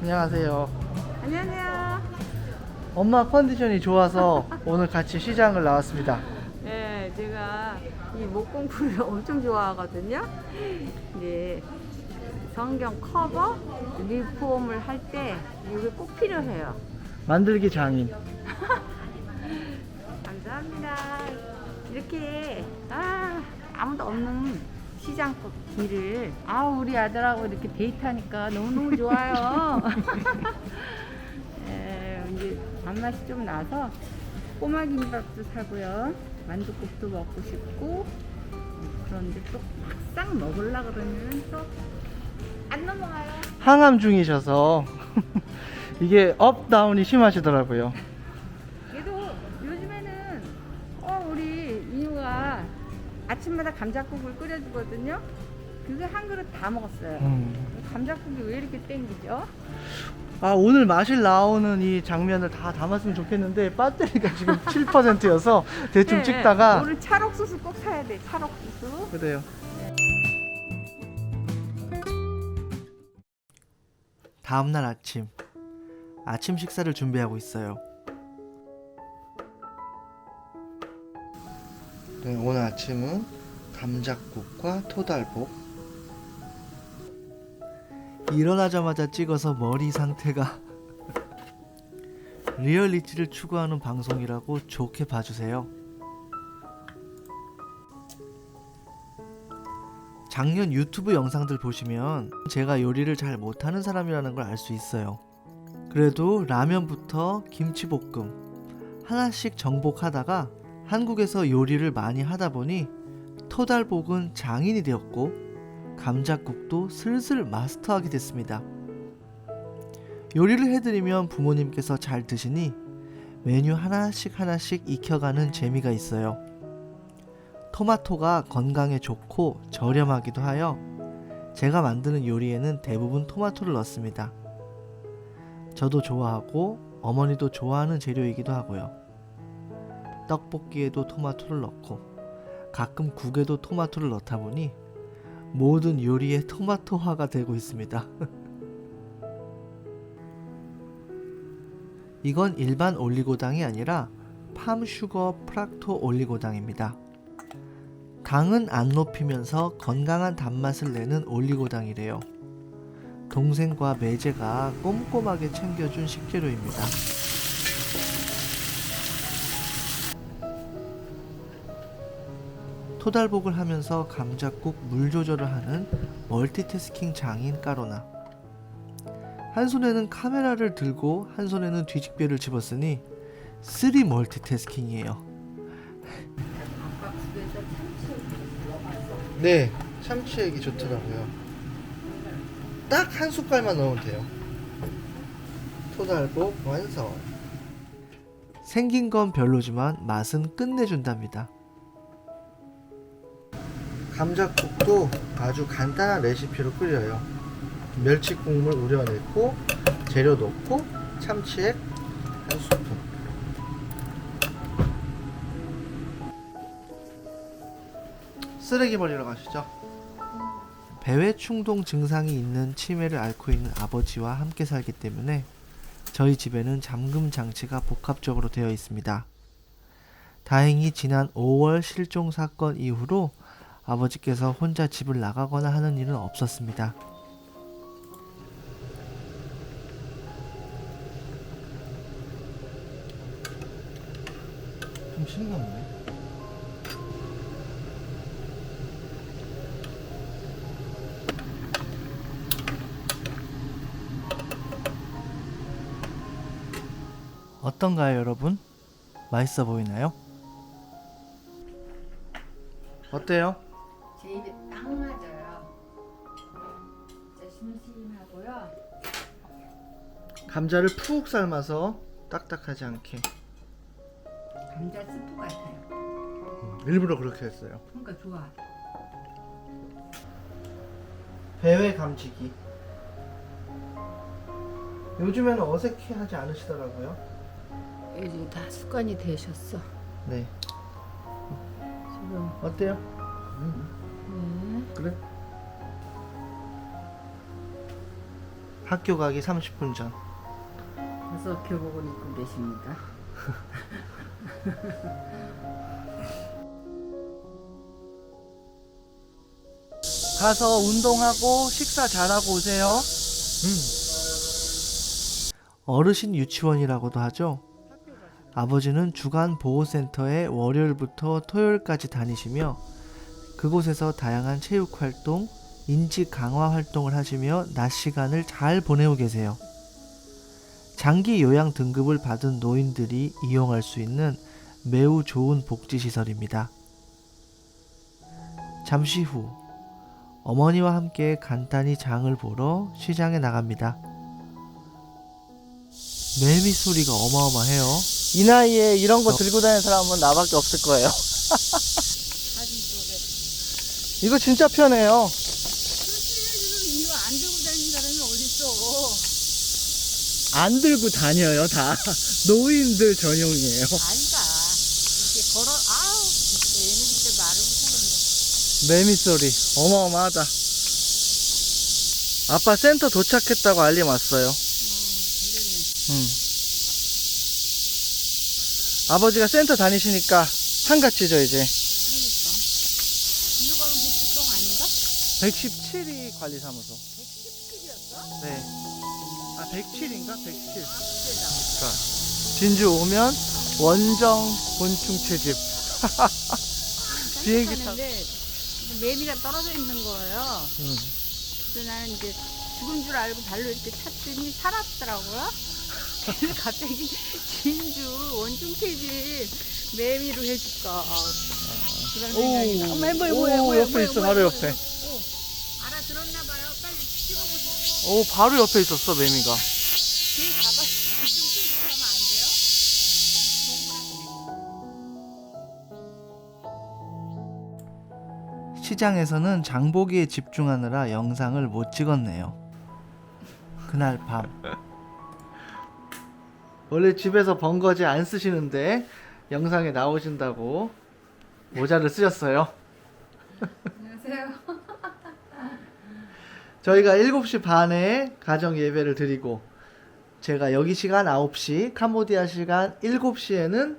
안녕하세요. 안녕하세요. 엄마 컨디션이 좋아서 오늘 같이 시장을 나왔습니다. 네, 제가 이 목공풀을 엄청 좋아하거든요. 이제 성경 커버 리폼을 할 때 이게 꼭 필요해요. 만들기 장인. 감사합니다. 이렇게 아 아무도 없는 시장 길을 아 우리 아들하고 이렇게 데이트하니까 너무 너무 좋아요. 에, 이제 밥맛이 좀 나서 꼬마 김밥도 사고요. 만두국도 먹고 싶고 그런데 또 막상 먹으려 그러면 또 안 넘어가요. 항암 중이셔서 이게 업 다운이 심하시더라고요. 아침마다 감자국을 끓여주거든요. 그게 한 그릇 다 먹었어요. 음. 감자국이 왜 이렇게 땡기죠? 아 오늘 마실 나오는 이 장면을 다 담았으면 좋겠는데 배터리가 지금 7%여서 대충 네, 찍다가 오늘 찰옥수수 꼭 사야 돼. 찰옥수수. 그래요. 다음 날 아침 아침 식사를 준비하고 있어요. 네, 오늘 아침은 감자국과 토달복. 일어나자마자 찍어서 머리 상태가 리얼리티를 추구하는 방송이라고 좋게 봐주세요. 작년 유튜브 영상들 보시면 제가 요리를 잘 못하는 사람이라는 걸 알 수 있어요. 그래도 라면부터 김치볶음 하나씩 정복하다가 한국에서 요리를 많이 하다 보니 토달복은 장인이 되었고 감자국도 슬슬 마스터하게 됐습니다. 요리를 해드리면 부모님께서 잘 드시니 메뉴 하나씩 하나씩 익혀가는 재미가 있어요. 토마토가 건강에 좋고 저렴하기도 하여 제가 만드는 요리에는 대부분 토마토를 넣습니다. 저도 좋아하고 어머니도 좋아하는 재료이기도 하고요. 떡볶이에도 토마토를 넣고 가끔 국에도 토마토를 넣다 보니 모든 요리에 토마토화가 되고 있습니다. 이건 일반 올리고당이 아니라 팜슈거 프락토 올리고당입니다. 당은 안 높이면서 건강한 단맛을 내는 올리고당이래요. 동생과 매제가 꼼꼼하게 챙겨준 식재료입니다. 토달복을 하면서 감자국 물 조절을 하는 멀티태스킹 장인 까로나. 한 손에는 카메라를 들고 한 손에는 뒤집개를 집었으니 쓰리 멀티태스킹이에요. 네, 참치액이 좋더라고요. 딱 한 숟갈만 넣으면 돼요. 토달복 완성. 생긴 건 별로지만 맛은 끝내준답니다. 감자국도 아주 간단한 레시피로 끓여요. 멸치 국물 우려내고 재료 넣고 참치액 한 스푼. 쓰레기 버리러 가시죠. 배회 충동 증상이 있는 치매를 앓고 있는 아버지와 함께 살기 때문에 저희 집에는 잠금 장치가 복합적으로 되어 있습니다. 다행히 지난 5월 실종 사건 이후로 아버지께서 혼자 집을 나가거나 하는 일은 없었습니다. 좀 싱겁네. 어떤가요, 여러분? 맛있어 보이나요? 어때요? 제 입에 딱 맞아요. 진짜 심심하고요. 감자를 푹 삶아서 딱딱하지 않게 감자 스프 같아요. 일부러 그렇게 했어요. 그러니까 좋아. 배회 감치기. 요즘에는 어색해하지 않으시더라고요. 요즘 다 습관이 되셨어. 네, 지금. 어때요? 네. 그래? 학교 가기 30분 전. 벌써 교복을 입고 계십니다. 가서 운동하고 식사 잘하고 오세요. 어르신 유치원이라고도 하죠. 아버지는 주간 보호센터에 월요일부터 토요일까지 다니시며 그곳에서 다양한 체육 활동, 인지 강화 활동을 하시며 낮 시간을 잘 보내고 계세요. 장기 요양 등급을 받은 노인들이 이용할 수 있는 매우 좋은 복지 시설입니다. 잠시 후 어머니와 함께 간단히 장을 보러 시장에 나갑니다. 매미 소리가 어마어마해요. 이 나이에 이런 거 들고 다니는 사람은 나밖에 없을 거예요. 이거 진짜 편해요. 이거 안 들고 다니는 사람이 어딨어. 안 들고 다녀요, 다. 노인들 전용이에요. 아니다. 이렇게 걸어, 아우. 얘는 진짜 말을 못하겠네. 매미 소리 어마어마하다. 아빠 센터 도착했다고 알림 왔어요. 응. 아버지가 센터 다니시니까 한가치죠 이제. 그러니까. 이거 가면 백십동 아닌가? 117이 관리사무소. 117이었어? 네. 아 107인가? 107. 그때다. 그러니까 진주 오면 원정 곤충 채집. 비행기 타고. 타는데 매미가 떨어져 있는 거예요. 응. 그래서 나는 이제 죽은 줄 알고 발로 이렇게 찼더니 살았더라고요. 그래서 갑자기 진주 원중태지 매미로 해줄까. 그런 생각이 나. 어머, 뭐야, 오, 뭐야, 옆에 있어, 바로. 옆에. 오, 알아들었나봐요. 빨리 찍어보세요. 오 바로 옆에 있었어 매미가. 시장에서는 장보기에 집중하느라 영상을 못 찍었네요. 그날 밤. 원래 집에서 번거지 안 쓰시는데 영상에 나오신다고 모자를 쓰셨어요. 저희가 7시 반에 가정 예배를 드리고 제가 여기 시간 9시, 캄보디아 시간 7시에는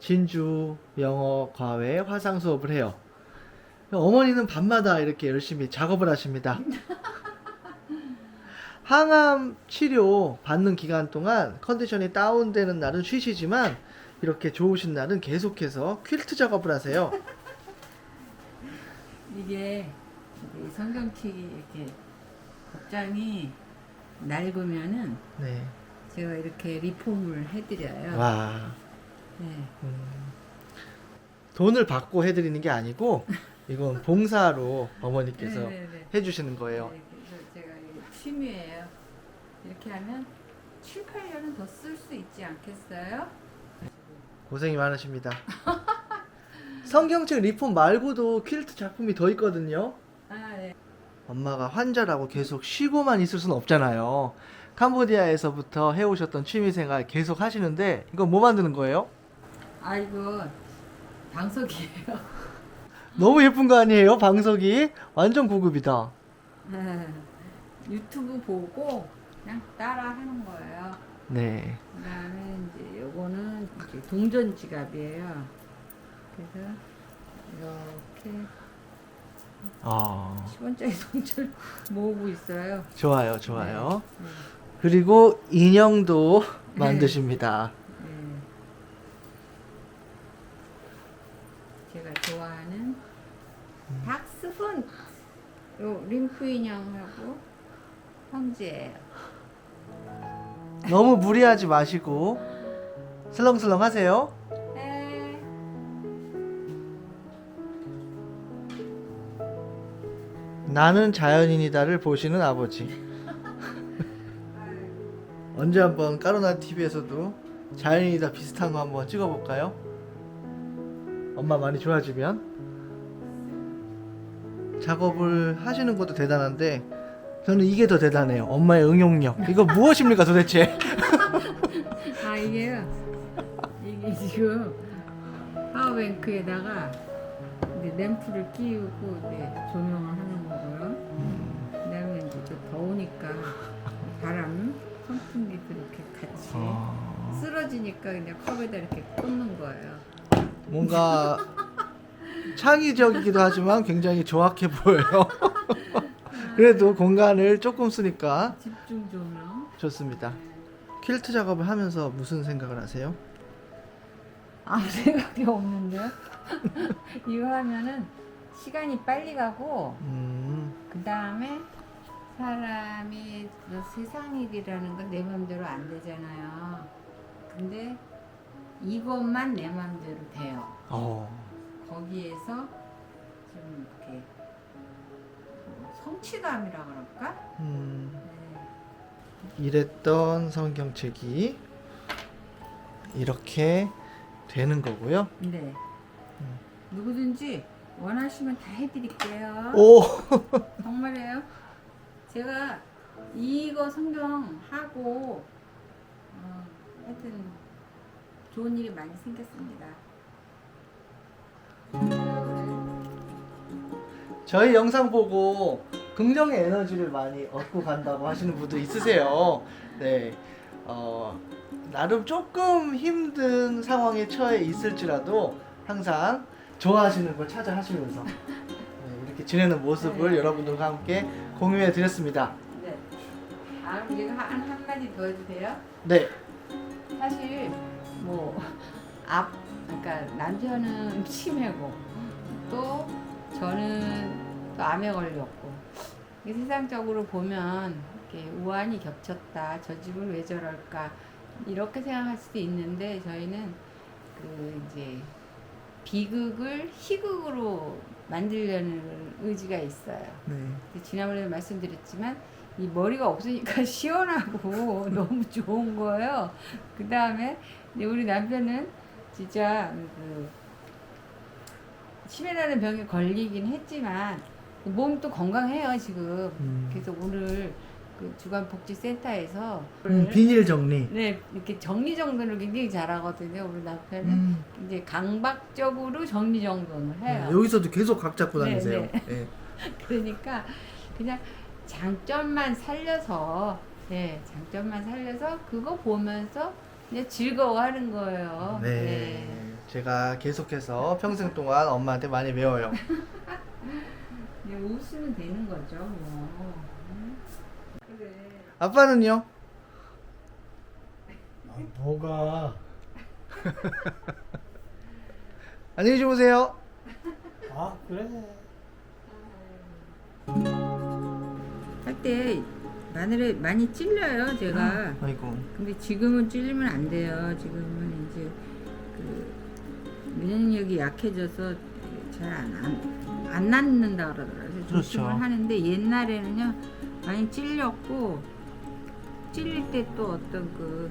진주 영어 과외 화상 수업을 해요. 어머니는 밤마다 이렇게 열심히 작업을 하십니다. 항암 치료 받는 기간 동안 컨디션이 다운되는 날은 쉬시지만 이렇게 좋으신 날은 계속해서 퀼트 작업을 하세요. 이게 이 성경책이 이렇게 복장이 낡으면은 네. 제가 이렇게 리폼을 해드려요. 와. 네. 돈을 받고 해드리는 게 아니고 이건 봉사로 어머니께서 네네네. 해주시는 거예요. 네, 그래서 제가 취미예요. 이렇게 하면 7, 8년은 더 쓸 수 있지 않겠어요? 고생이 많으십니다. 성경책 리폼 말고도 퀼트 작품이 더 있거든요. 아, 네. 엄마가 환자라고 계속 쉬고만 있을 수는 없잖아요. 캄보디아에서부터 해오셨던 취미생활 계속 하시는데 이거 뭐 만드는 거예요? 아이고 방석이에요. 너무 예쁜 거 아니에요? 방석이 완전 고급이다. 네. 유튜브 보고 그냥 따라 하는 거예요. 네. 그다음에 이제 요거는 이제 동전 지갑이에요. 그래서 이렇게 아 10원짜리 동전 모으고 있어요. 좋아요, 좋아요. 네. 그리고 인형도 만드십니다. 네. 제가 좋아하는 닥스훈 요 림프 인형하고 형제예요. 너무 무리하지 마시고 슬렁슬렁 하세요. 나는 자연인이다를 보시는 아버지. 언제 한번 까로나 TV에서도 자연인이다 비슷한 거 한번 찍어볼까요? 엄마 많이 좋아지면 작업을 하시는 것도 대단한데 저는 이게 더 대단해요. 엄마의 응용력. 이거 무엇입니까 도대체? 아 이게요. 이게 지금 파워뱅크에다가 이제 램프를 끼우고 이제 조명을 하는 더우니까 바람 선풍기도 이렇게 같이 아, 쓰러지니까 그냥 컵에다 이렇게 꽂는 거예요. 뭔가 창의적이기도 하지만 굉장히 조악해 보여요. 그래도 공간을 조금 쓰니까 집중 조명. 좋습니다. 퀼트 작업을 하면서 무슨 생각을 하세요? 아무 생각이 없는데요. 이거 하면은 시간이 빨리 가고 음, 그 다음에 사람이 뭐 세상 일이라는 건내 마음대로 안 되잖아요. 근데 이것만 내 마음대로 돼요. 어, 거기에서 좀 이렇게 성취감이라 그럴까? 음, 네. 이랬던 성경책이 이렇게 되는 거고요. 네. 누구든지 원하시면 다 해드릴게요. 오, 정말이에요. 제가 이거 성경 하고 어, 하여튼 좋은 일이 많이 생겼습니다. 저희 영상 보고 긍정의 에너지를 많이 얻고 간다고 하시는 분도 있으세요. 네, 어, 나름 조금 힘든 상황에 처해 있을지라도 항상 좋아하시는 걸 찾아 하시면서 네, 이렇게 지내는 모습을 네. 여러분들과 함께 공유해 드렸습니다. 네. 아, 그럼 이거 한, 한마디 더 해도 돼요? 네, 사실 뭐 앞, 그러니까 남편은 치매고 또 저는 또 암에 걸렸고 이 세상적으로 보면 이렇게 우환이 겹쳤다. 저 집은 왜 저럴까 이렇게 생각할 수도 있는데 저희는 그 이제 비극을 희극으로 만들려는 의지가 있어요. 네. 근데 지난번에 말씀드렸지만 이 머리가 없으니까 시원하고 너무 좋은 거예요. 그 다음에 우리 남편은 진짜 그 치매라는 병에 걸리긴 했지만 몸도 건강해요 지금. 음. 그래서 오늘 그 주간복지센터에서 음, 비닐 정리. 네 이렇게 정리 정돈을 굉장히 잘하거든요. 우리 남편은 음, 이제 강박적으로 정리 정돈을 해요. 네, 여기서도 계속 각 잡고 네, 다니세요. 네. 네. 그러니까 그냥 장점만 살려서 네 장점만 살려서 그거 보면서 그냥 즐거워하는 거예요. 네. 제가 계속해서 평생 동안 엄마한테 많이 배워요. 네, 웃으면 되는 거죠. 뭐. 아빠는요? 아, 뭐가 안녕히 주무세요. 아 그래 할 때 마늘에 많이 찔려요 제가. 아이고. 근데 지금은 찔리면 안 돼요. 지금은 이제 그 면역력이 약해져서 잘안 안, 안 낫는다 그러더라고요. 그래서 그렇죠. 조심을 하는데 옛날에는요 많이 찔렸고 찔릴 때 또 어떤 그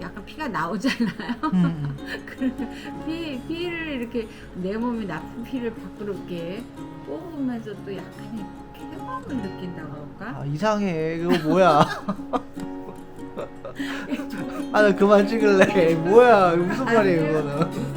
약간 피가 나오잖아요. 음, 그러면 피 피를 이렇게 내 몸에 나쁜 피를 밖으로 이렇게 뽑으면서 또 약간의 쾌감을 느낀다고 할까? 아, 이상해. 그거 뭐야? 아, 나 그만 찍을래. 뭐야? 무슨 말이에요, 아니에요. 이거는?